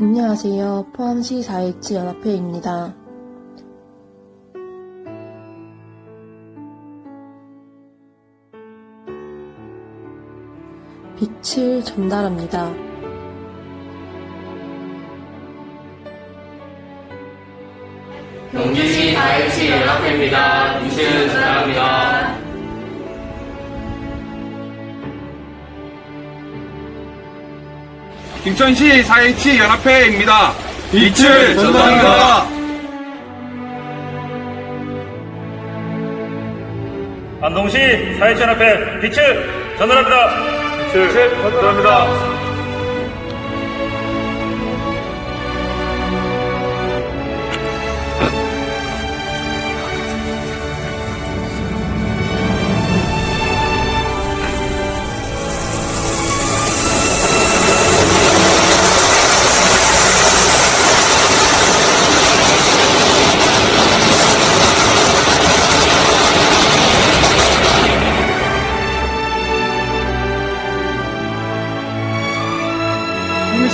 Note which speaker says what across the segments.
Speaker 1: 안녕하세요. 포항시 4.17 연합회입니다. 빛을 전달합니다.
Speaker 2: 경주시 4.17 연합회입니다. 빛을 전달합니다.
Speaker 3: 김천시 4.17 연합회입니다. 빛을 전달합니다.
Speaker 4: 안동시 4.17 연합회 빛을 전달합니다. 빛을 전달합니다.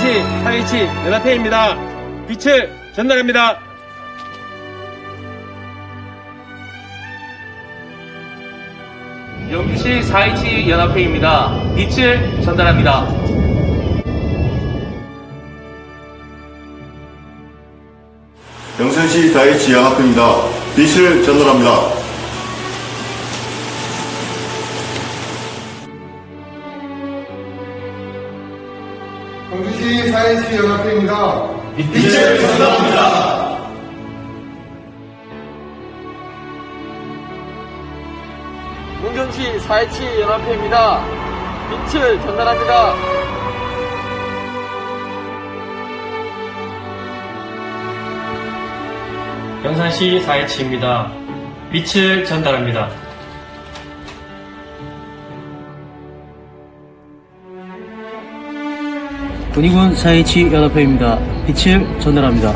Speaker 3: 김천시 4.17 연합회입니다. 빛을 전달합니다.
Speaker 2: 경주시 4.17 연합회입니다. 빛을 전달합니다.
Speaker 5: 영천시 4.17 연합회입니다. 빛을 전달합니다.
Speaker 6: 경주시 4.17 연합회입니다.
Speaker 5: 빛을 전달합니다.
Speaker 2: 문경시 4.17 연합회입니다. 빛을 전달합니다.
Speaker 7: 영산시 4.17입니다. 빛을 전달합니다.
Speaker 8: 군의군 4.17 연합회입니다. 빛을 전달합니다.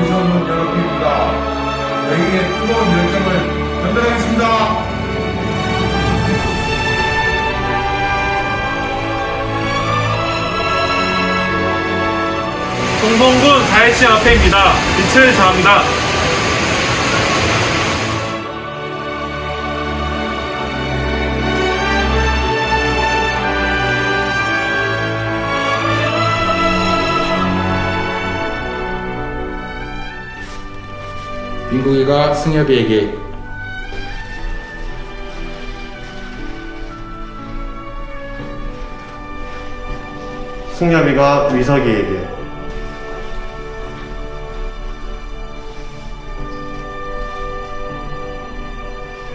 Speaker 6: 의성군 연합회입니다. 여행의 뜨거운 열정을 전달하겠습니다.
Speaker 4: 동봉군 4.17 연합회입니다. 빛을 전합니다.
Speaker 9: 민국이가 승엽이에게
Speaker 5: 승엽이가 위석이에게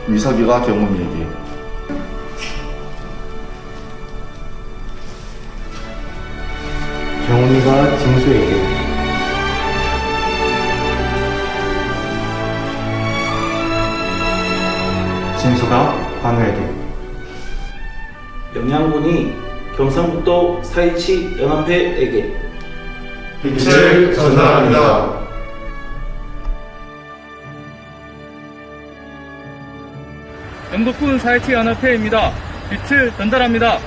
Speaker 5: 위석이가 경훈이에게
Speaker 9: 경훈이가 진수에게 진수가 관우에게
Speaker 10: 영양군이 경상북도 4.17 연합회에게
Speaker 5: 빛을 전달합니다.
Speaker 3: 영덕군 4.17 연합회입니다. 빛을 전달합니다.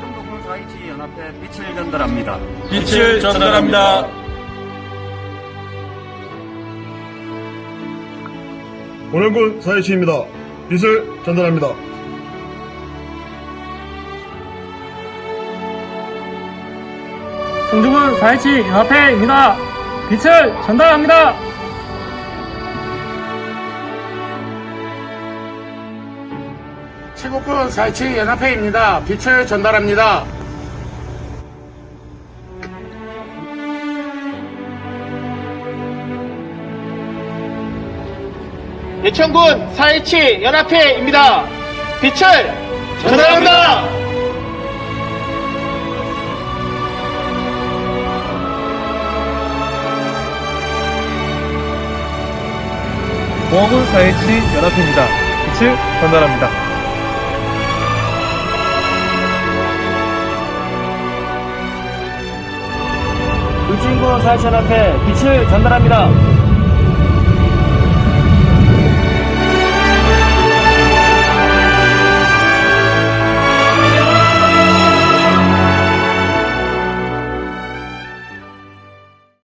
Speaker 4: 청도군 4.17 연합회 빛을 전달합니다.
Speaker 3: 빛을 전달합니다.
Speaker 6: 원영군 4.17입니다. 빛을 전달합니다.
Speaker 7: 성주군 4.17 연합회입니다. 빛을 전달합니다.
Speaker 6: 칠곡군 4.17 연합회입니다. 빛을 전달합니다.
Speaker 2: 예천군 4.17 연합회입니다. 빛을 전달합니다.
Speaker 3: 봉화군 4.17 연합회입니다. 빛을 전달합니다.
Speaker 2: 울주
Speaker 7: 진군 427 연합회 빛을 전달합니다.